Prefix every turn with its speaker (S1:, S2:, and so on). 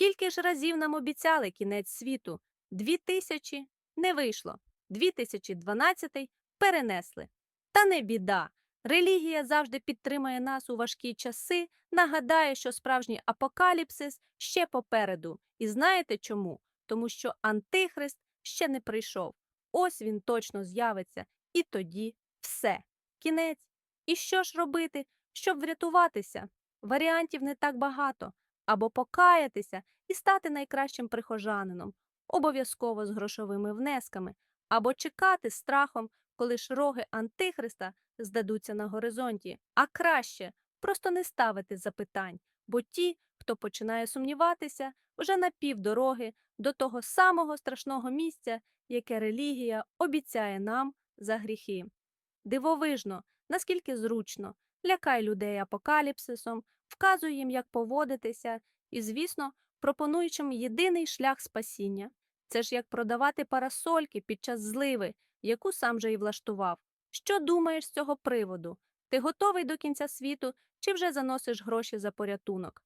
S1: Скільки ж разів нам обіцяли кінець світу? Дві тисячі не вийшло. 2012 перенесли. Та не біда. Релігія завжди підтримає нас у важкі часи, нагадає, що справжній апокаліпсис ще попереду. І знаєте чому? Тому що Антихрист ще не прийшов. Ось він точно з'явиться. І тоді все. Кінець. І що ж робити, щоб врятуватися? Варіантів не так багато. Або покаятися і стати найкращим прихожанином, обов'язково з грошовими внесками, або чекати страхом, коли ж роги Антихриста здадуться на горизонті, а краще просто не ставити запитань, бо ті, хто починає сумніватися, вже на півдороги до того самого страшного місця, яке релігія обіцяє нам за гріхи. Дивовижно, наскільки зручно, лякай людей апокаліпсисом, вказуй їм, як поводитися, і, звісно, пропонуючи їм єдиний шлях спасіння. Це ж як продавати парасольки під час зливи, яку сам же і влаштував. Що думаєш з цього приводу? Ти готовий до кінця світу чи вже заносиш гроші за порятунок?